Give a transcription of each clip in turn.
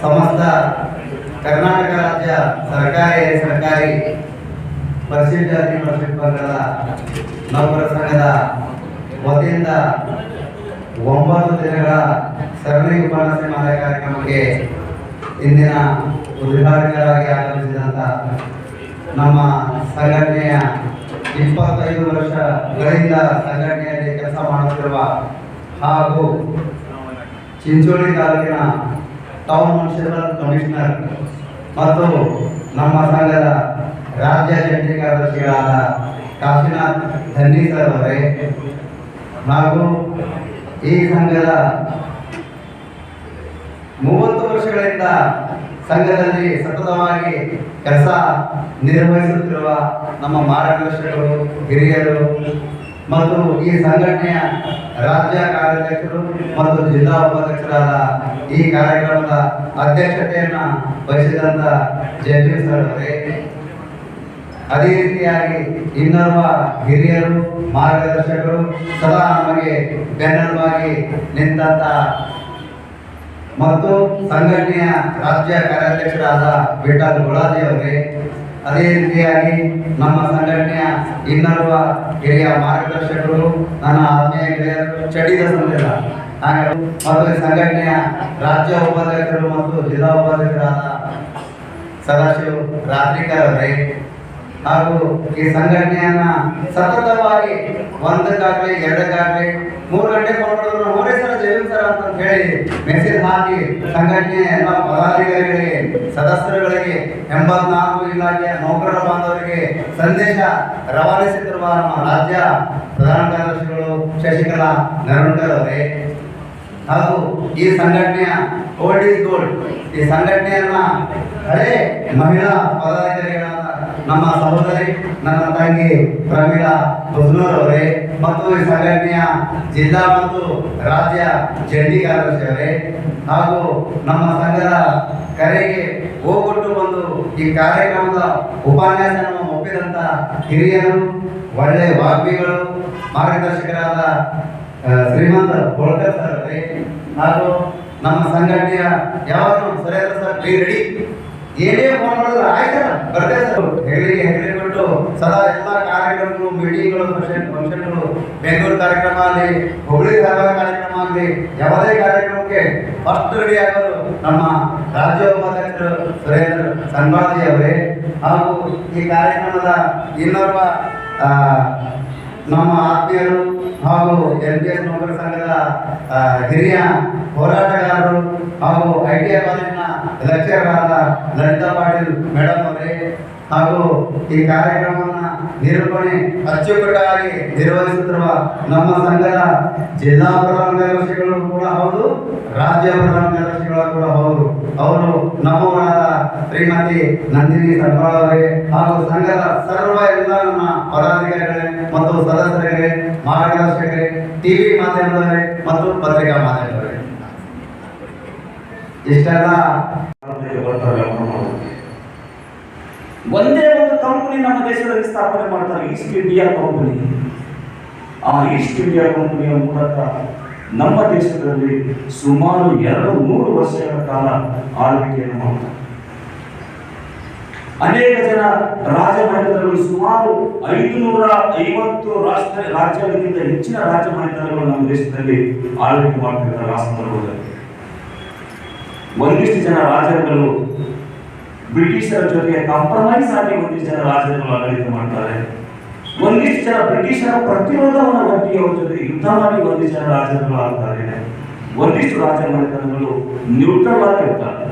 ಸಮಸ್ತ ಕರ್ನಾಟಕ ರಾಜ್ಯ ಸರ್ಕಾರಿ ಸರ್ಕಾರಿ ಪರಿಶಿಷ್ಟ ಜಾತಿ ಪರಿಶಿಷ್ಟ ವರ್ಗದ ನೌಕರ ಸಂಘದ ವತಿಯಿಂದ ಒಂಬತ್ತು ದಿನಗಳ ಸರಣಿ ಉಪನ್ಯಾಸ ಕಾರ್ಯಕ್ರಮಕ್ಕೆ ಇಂದಿನ ಉದ್ಘಾಟಕರಾಗಿ ಆಗಮಿಸಿದಂಥ ನಮ್ಮ ಸಂಘಟನೆಯ ಇಪ್ಪತ್ತೈದು ವರ್ಷಗಳಿಂದ ಸಂಘಟನೆಯಲ್ಲಿ ಕೆಲಸ ಮಾಡುತ್ತಿರುವ ಹಾಗೂ ಚಿಂಚೋಳಿ ತಾಲೂಕಿನ ಮುನ್ಸಿಪಲ್ ಕಮಿಷನರ್ ಮತ್ತು ನಮ್ಮ ಸಂಘದ ರಾಜ್ಯ ಜಂಟಿ ಕಾರ್ಯದರ್ಶಿಗಳಾದ ಕಾಶಿನಾಥ್ ಧನ್ನಿ ಸರ್ ಅವರೇ, ಹಾಗೂ ಈ ಸಂಘದ ಮೂವತ್ತು ವರ್ಷಗಳಿಂದ ಸಂಘದಲ್ಲಿ ಸತತವಾಗಿ ಕೆಲಸ ನಿರ್ವಹಿಸುತ್ತಿರುವ ನಮ್ಮ ಮಾರ್ಗದರ್ಶಕರು, ಹಿರಿಯರು ಮತ್ತು ಈ ಸಂಘಟನೆಯ ರಾಜ್ಯ ಕಾರ್ಯಾಧ್ಯಕ್ಷರು ಮತ್ತು ಜಿಲ್ಲಾ ಉಪಾಧ್ಯಕ್ಷರಾದ ಈ ಕಾರ್ಯಕ್ರಮದ ಅಧ್ಯಕ್ಷತೆಯನ್ನ ವಹಿಸಿದಂತ ಜೆಪಿ ಸರ್ ಅವರೇ, ಅದೇ ರೀತಿಯಾಗಿ ಇನ್ನೋರ್ವ ಹಿರಿಯರು, ಮಾರ್ಗದರ್ಶಕರು ಸದಾ ನಮಗೆ ಬೆನ್ನರವಾಗಿ ನಿಂತ ಮತ್ತು ಸಂಘಟನೆಯ ರಾಜ್ಯ ಕಾರ್ಯಾಧ್ಯಕ್ಷರಾದ ವಿಠಲ್ ಗುಳಾಜಿ ಅವರೇ ಅದೇ ರೀತಿಯಾಗಿ ನಮ್ಮ ಸಂಘಟನೆಯ ಇನ್ನೋರ್ವ ಹಿರಿಯ ಮಾರ್ಗದರ್ಶಕರು, ನನ್ನ ಆತ್ಮೀಯ ಗೆಳೆಯರು ಚಡಿದ ಸಂದೇಶ ಮತ್ತು ಸಂಘಟನೆಯ ರಾಜ್ಯ ಉಪಾಧ್ಯಕ್ಷರು ಮತ್ತು ಜಿಲ್ಲಾ ಉಪಾಧ್ಯಕ್ಷರಾದ ಸದಾಶಿವ ರಾತ್ರಿಕರ್ ಹಾಗೂ ಈ ಸಂಘಟನೆಯನ್ನ ಸತತವಾಗಿ ಒಂದಕ್ಕಾಗಲಿ, ಎರಡಕ್ಕಾಗಲಿ, ಮೂರು ಗಂಟೆ ಫೋನ್ ಮಾಡಿದ್ರು ಮೂರೇ ಸಲ ಜೈವಿಕ ಸರ್ ಅಂತ ಹೇಳಿ ಮೆಸೇಜ್ ಹಾಕಿ ಸಂಘಟನೆ ಎಲ್ಲ ಪದಾಧಿಕಾರಿಗಳಿಗೆ, ಸದಸ್ಯರುಗಳಿಗೆ, ಎಂಬತ್ನಾಲ್ಕು ಇಲಾಖೆಯ ನೌಕರರ ಬಾಂಧವರಿಗೆ ಸಂದೇಶ ರವಾನಿಸುತ್ತಿರುವ ನಮ್ಮ ರಾಜ್ಯ ಪ್ರಧಾನ ಕಾರ್ಯದರ್ಶಿಗಳು ಶಶಿಕಲಾ ನರವಣ್ಕರ್ ಅವರೇ. ಹಾಗೂ ಈ ಸಂಘಟನೆಯ ಓಲ್ಡ್ ಈಸ್ ಗೋಲ್ಡ್ ಈ ಸಂಘಟನೆಯನ್ನ ಹಳೆ ಮಹಿಳಾ ಪದಾಧಿಕಾರಿಗಳಾದ ನಮ್ಮ ಸಹೋದರಿ ನನ್ನ ತಂಗಿ ಬುಜ್ನೂರ್ ಅವರೇ ಮತ್ತು ಈ ಸಂಘಟನೆಯ ಜಿಲ್ಲಾ ಮತ್ತು ರಾಜ್ಯ ಜಂಟಿ ಕಾರ್ಯದರ್ಶಿ ಅವರೇ ಹಾಗೂ ನಮ್ಮ ಸಂಘದ ಕರೆಗೆ ಹೋಗೊಟ್ಟು ಬಂದು ಈ ಕಾರ್ಯಕ್ರಮದ ಉಪನ್ಯಾಸವನ್ನು ಒಪ್ಪಿದಂತ ಹಿರಿಯರು, ಒಳ್ಳೆ ವಾಗ್ಮಿಗಳು, ಮಾರ್ಗದರ್ಶಕರಾದ ಶ್ರೀಮಂತ ಗೋಳ್ಕರ್ ಸರ್ ಅವರೇ ಹಾಗೂ ನಮ್ಮ ಸಂಘಟನೆಯ ಯಾವಾಗಲೂ ಸುರೇಂದ್ರ ಸರ್ ಬಿ ರೆಡಿ. ಏನೇ ಫೋನ್ ಮಾಡಿದ್ರು ಆಯ್ತಾ? ಬರ್ತೇವೆ ಸರ್ ಹೆಗಲಿಗೆ ಹೆಗಲಿ ಬಿಟ್ಟು ಸದಾ ಎಲ್ಲ ಕಾರ್ಯಕ್ರಮಗಳು ಮೀಟಿಂಗ್ಗಳು ಫಂಕ್ಷನ್ ಫಂಕ್ಷನ್ಗಳು ಬೆಂಗಳೂರು ಕಾರ್ಯಕ್ರಮ ಆಗಲಿ, ಹುಬ್ಳಿ ಧಾರವಾಡ ಕಾರ್ಯಕ್ರಮ ಆಗಲಿ, ಯಾವುದೇ ಕಾರ್ಯಕ್ರಮಕ್ಕೆ ಫಸ್ಟ್ ರೆಡಿ ಆಗೋರು ನಮ್ಮ ರಾಜ್ಯ ಉಪಾಧ್ಯಕ್ಷರು ಸುರೇಂದ್ರ ಸನ್ಮಾಜಿ ಅವರೇ. ಹಾಗೂ ಈ ಕಾರ್ಯಕ್ರಮದ ಇನ್ನೊಬ್ಬ ನಮ್ಮ ಆತ್ಮೀಯರು ಹಾಗೂ ಎಲ್ ಪಿ ಎಸ್ ನೌಕರ ಸಂಘದ ಹಿರಿಯ ಹೋರಾಟಗಾರರು ಹಾಗೂ ಐ ಟಿ ಐ ಕಾಲೇಜಿನ ಲೆಕ್ಚರರಾದ ಲಲಿತಾ ಪಾಟೀಲ್ ಮೇಡಮ್ ಅವರೇ ಹಾಗೂ ಈ ಕಾರ್ಯಕ್ರಮವನ್ನು ನಿರೂಪಣೆ ಅಚ್ಚುಕಟ್ಟಾಗಿ ನಿರ್ವಹಿಸುತ್ತಿರುವ ನಮ್ಮ ಸಂಘದ ಜಿಲ್ಲಾ ಪ್ರಧಾನ ಕಾರ್ಯದರ್ಶಿಗಳು ಕೂಡ ಹೌದು, ರಾಜ್ಯ ಪ್ರಧಾನ ಕಾರ್ಯದರ್ಶಿಗಳು ಕೂಡ ಹೌದು ಅವರು ನಮ್ಮವರಾದ ಶ್ರೀಮತಿ ನಂದಿನಿ ಸರ್ಪಾಳ್ ಹಾಗೂ ಸಂಘದ ಸರ್ವ ಎಲ್ಲ ನಮ್ಮ ಪದಾಧಿಕಾರಿಗಳೇ ಮತ್ತು ಸದಸ್ಯರಿಗೆ ಮಾರ್ಗದರ್ಶಕರೇ, ಟಿವಿ ಮಾಧ್ಯಮದವರೇ ಮತ್ತು ಪತ್ರಿಕಾ ಮಾಧ್ಯಮದವರೇ ಇಷ್ಟೆಲ್ಲ. ಒಂದೇ ಒಂದು ಕಂಪನಿ ನಮ್ಮ ದೇಶದಲ್ಲಿ ಸ್ಥಾಪನೆ ಮಾಡ್ತಾರೆ ಈಸ್ಟ್ ಇಂಡಿಯಾ ಕಂಪನಿ ಆ ಈಸ್ಟ್ ಇಂಡಿಯಾ ಕಂಪನಿಯ ಮೂಲಕ ನಮ್ಮ ದೇಶದಲ್ಲಿ ಸುಮಾರು ಎರಡು ನೂರು ವರ್ಷಗಳ ಕಾಲ ಆಳ್ವಿಕೆಯನ್ನು ಮಾಡ್ತಾರೆ. ಅನೇಕ ಜನ ರಾಜಮನೆತನಗಳು ಸುಮಾರು ಐದುನೂರ ಐವತ್ತು ರಾಷ್ಟ್ರ ರಾಜ್ಯಗಳಿಗಿಂತ ಹೆಚ್ಚಿನ ರಾಜಮನೆತನಗಳು ನಮ್ಮ ದೇಶದಲ್ಲಿ ಆಳ್ವಿಕೆ ಮಾಡ್ತಿರ್ತಾರೆ ಆ ಸಂದರ್ಭದಲ್ಲಿ. ಒಂದಿಷ್ಟು ಜನ ರಾಜರುಗಳು ಬ್ರಿಟಿಷರ ಜೊತೆಗೆ ಕಾಂಪ್ರಮೈಸ್ ಆಗಿ ಒಂದಿಷ್ಟು ಜನ ರಾಜ್ಯಗಳು ಆಡಳಿತ ಮಾಡ್ತಾರೆ. ಒಂದಿಷ್ಟು ಜನ ಬ್ರಿಟಿಷರ ಪ್ರತಿರೋಧವನ್ನು ಒಟ್ಟಿ ಅವ್ರ ಜೊತೆ ಯುದ್ಧ ಮಾಡಿ ಒಂದಿಷ್ಟು ಜನ ರಾಜರುಗಳು ಆಗ್ತಾರೆ ಒಂದಿಷ್ಟು ರಾಜಮನೆತನಗಳು ನ್ಯೂಟ್ರಲ್ ಆಗಿರ್ತಾರೆ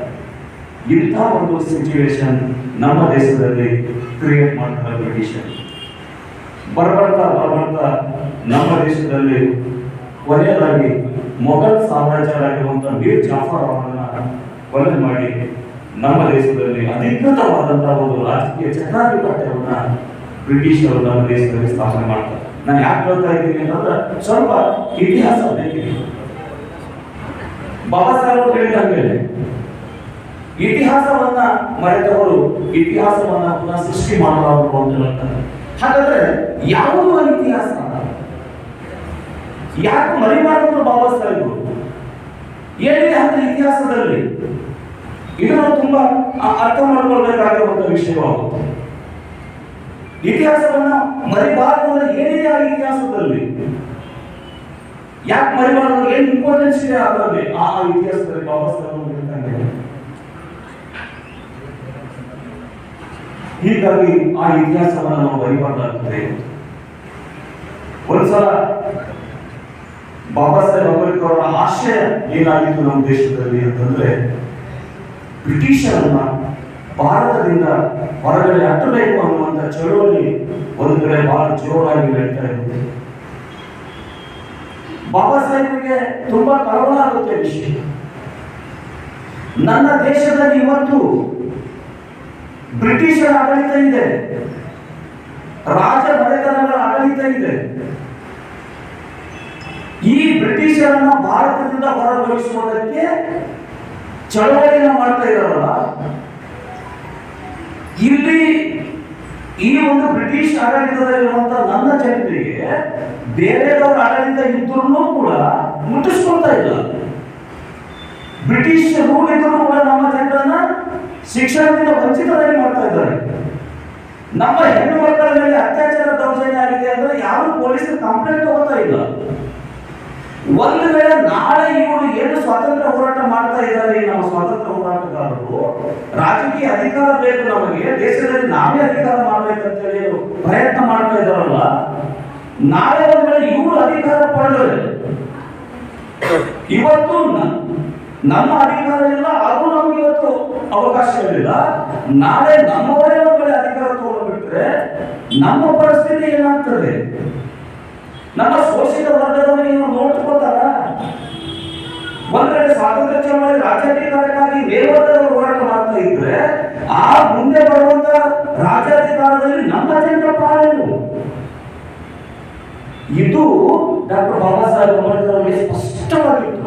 ಇಂಥ ಒಂದು ಸಿಚುವೇಶನ್ ನಮ್ಮ ದೇಶದಲ್ಲಿ ಕ್ರಿಯೇಟ್ ಮಾಡ್ತಾರೆ ಬ್ರಿಟಿಷರ್. ಬರ್ಬರ್ತಾ, ಬರಬರ್ತಾ ನಮ್ಮ ದೇಶದಲ್ಲಿ ಕೊನೆಯದಾಗಿ ಮೊಘಲ್ ಸಾಮ್ರಾಜ್ಯರಾಗಿರುವಂಥ ಮೀರ್ ಜಾಫರ್ ಅವರನ್ನ ಕೊಲೆ ಮಾಡಿ ನಮ್ಮ ದೇಶದಲ್ಲಿ ಅಧಿಕೃತವಾದಂತಹ ಒಂದು ರಾಜಕೀಯ ಚಕ್ರಾಧಿಪತ್ಯವನ್ನ ಬ್ರಿಟಿಷರು ನಮ್ಮ ದೇಶದಲ್ಲಿ ಸ್ಥಾಪನೆ ಮಾಡ್ತಾರೆ. ನಾನು ಯಾಕೆ ಹೇಳ್ತಾ ಇದ್ದೀನಿ ಅಂತಂದ್ರೆ ಸ್ವಲ್ಪ ಇತಿಹಾಸ ಬಾಬಾ ಸಾಹೇಬ್ ಅವರು ಮೇಲೆ ಇತಿಹಾಸವನ್ನ ಮರೆತವರು ಇತಿಹಾಸವನ್ನ ಪುನಃ ಸೃಷ್ಟಿ ಮಾಡಬಾರದು ಅಂತ ಹೇಳ್ತಾರೆ. ಹಾಗಾದ್ರೆ ಯಾವುದು ಆ ಇತಿಹಾಸ? ಯಾಕೆ ಮರಿಬಾರದು ಬಾಬಾ ಸಾಹೇಬ್ ಏನಿದೆ ಅಂತ ಇತಿಹಾಸದಲ್ಲಿ? ಇದು ನಾವು ತುಂಬಾ ಅರ್ಥ ಮಾಡ್ಕೊಳ್ಬೇಕಾಗಿರುವಂತ ವಿಷಯವಾಗುತ್ತೆ ಇತಿಹಾಸವನ್ನ ಮರಿಬಾರದು ಅಂದ್ರೆ ಏನಿದೆ ಆ ಇತಿಹಾಸದಲ್ಲಿ? ಯಾಕೆ ಮರಿಬಾರದು ಏನ್ ಇಂಪಾರ್ಟೆನ್ಸ್ ಇದೆ ಅದರಲ್ಲಿ ಆ ಇತಿಹಾಸದಲ್ಲಿ ಬಾಬಾ ಸಾಹೇಬ್ ಹೀಗಾಗಿ ಆ ಇತಿಹಾಸವನ್ನು ನಾವು ಬರಿಬಾರ್ದಾಗ್ತದೆ ಒಂದ್ಸಲ ಬಾಬಾ ಸಾಹೇಬ್ ಅಂಬೇಡ್ಕರ್ ಅವರ ಆಶಯ ಏನಾಗಿತ್ತು ನಮ್ಮ ದೇಶದಲ್ಲಿ ಅಂತಂದ್ರೆ ಬ್ರಿಟಿಷರನ್ನ ಭಾರತದಿಂದ ಹೊರಗಡೆ ಹತ್ತಬೇಕು ಅನ್ನುವಂಥ ಚಳುವಳಿ ಒಂದು ಕಡೆ ಬಹಳ ಜೋರಾಗಿ ನಡೀತಾ ಇರುತ್ತೆ ಬಾಬಾ ಸಾಹೇಬರಿಗೆ ತುಂಬಾ ಕಳವಳ ಆಗುತ್ತೆ ವಿಷಯ. ನನ್ನ ದೇಶದಲ್ಲಿ ಇವತ್ತು ಬ್ರಿಟಿಷರ ಆಡಳಿತ ಇದೆ. ರಾಜ ಮನೆತನಗಳ ಆಡಳಿತ ಇದೆ. ಈ ಬ್ರಿಟಿಷರನ್ನ ಭಾರತದಿಂದ ಹೊರಗೊಳಿಸುವುದಕ್ಕೆ ಚಳವಳಿಯನ್ನ ಮಾಡ್ತಾ ಇದ್ದಾರಲ್ಲ ಇಲ್ಲಿ ಈ ಒಂದು ಬ್ರಿಟಿಷ್ ಆಡಳಿತದಲ್ಲಿರುವಂತ ನನ್ನ ಜನರಿಗೆ ಬೇರೆಯವರ ಆಡಳಿತ ಇದ್ರೂ ಕೂಡ ಮುಟ್ಟಿಸ್ಕೊಳ್ತಾ ಇಲ್ಲ. ಬ್ರಿಟಿಷ್ ರೂಲ್ ಇದ್ರೂ ಕೂಡ ನಮ್ಮ ಜನರನ್ನ ಶಿಕ್ಷಣದಿಂದ ವಂಚಿತರಾಗಿ ಮಾಡ್ತಾ ಇದ್ದಾರೆ. ನಮ್ಮ ಹೆಣ್ಣು ಮಕ್ಕಳ ಮೇಲೆ ಅತ್ಯಾಚಾರ ದೌರ್ಜನ್ಯ ಆಗಿದೆ ಅಂದ್ರೆ ಯಾರು ಪೊಲೀಸರು ಕಂಪ್ಲೇಂಟ್ ಒಂದು ವೇಳೆ ನಾಳೆ ಇವರು ಏನು ಸ್ವಾತಂತ್ರ್ಯ ಹೋರಾಟ ಮಾಡ್ತಾ ಇದ್ದಾರೆ ನಮ್ಮ ಸ್ವಾತಂತ್ರ್ಯ ಹೋರಾಟಗಾರರು, ರಾಜಕೀಯ ಅಧಿಕಾರ ಬೇಕು ನಮಗೆ, ದೇಶದಲ್ಲಿ ನಾವೇ ಅಧಿಕಾರ ಮಾಡ್ಬೇಕಂತೇಳಿ ಹೇಳಿ ಪ್ರಯತ್ನ ಮಾಡ್ತಾ ಇದ್ದಾರಲ್ಲ, ನಾಳೆ ಒಂದು ವೇಳೆ ಇವರು ಅಧಿಕಾರ ಪಡೆದರೆ, ಇವತ್ತು ನಮ್ಮ ಅಧಿಕಾರ ಇಲ್ಲ ಅದು ನಮ್ಗೆ ಇವತ್ತು ಅವಕಾಶ ಇರಲಿಲ್ಲ. ನಾಳೆ ನಮ್ಮವರೇ ಒಂದು ವೇಳೆ ಅಧಿಕಾರ ತಗೊಂಡ್ಬಿಟ್ರೆ ನಮ್ಮ ಪರಿಸ್ಥಿತಿ ಏನಾಗ್ತದೆ? ನಮ್ಮ ಶೋಷಿತ ವರ್ಗದವರಿಗೆ ನೀವು ನೋಡ್ಕೊತಾರ ಒಂದ್ರೆ ಸ್ವಾತಂತ್ರ್ಯ ಚಳವಳಿ ರಾಜ್ಯಾಧಿಕಾರಕ್ಕಾಗಿ ಮೇಲ್ವರ್ಗದವರು ಹೋರಾಟ ಮಾಡ್ತಾ ಇದ್ರೆ, ಆ ಮುಂದೆ ಬರುವಂತ ರಾಜ್ಯಾಧಿಕಾರದಲ್ಲಿ ನಮ್ಮ ಜನರ ಪಾಲೇನು ಇದು ಡಾಕ್ಟರ್ ಬಾಬಾ ಸಾಹೇಬ್ ಅಂಬೇಡ್ಕರ್ ಅವರಿಗೆ ಸ್ಪಷ್ಟವಾಗಿತ್ತು.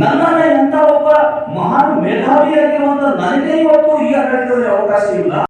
ನನ್ನನ್ನ ಎಂತ ಒಬ್ಬ ಮಹಾನ್ ಮೇಧಾವಿಯಾಗಿರುವಂತ ನನಗೆ ಇವತ್ತು ಈ ಆಡಳಿತದಲ್ಲಿ ಅವಕಾಶ ಇಲ್ಲ.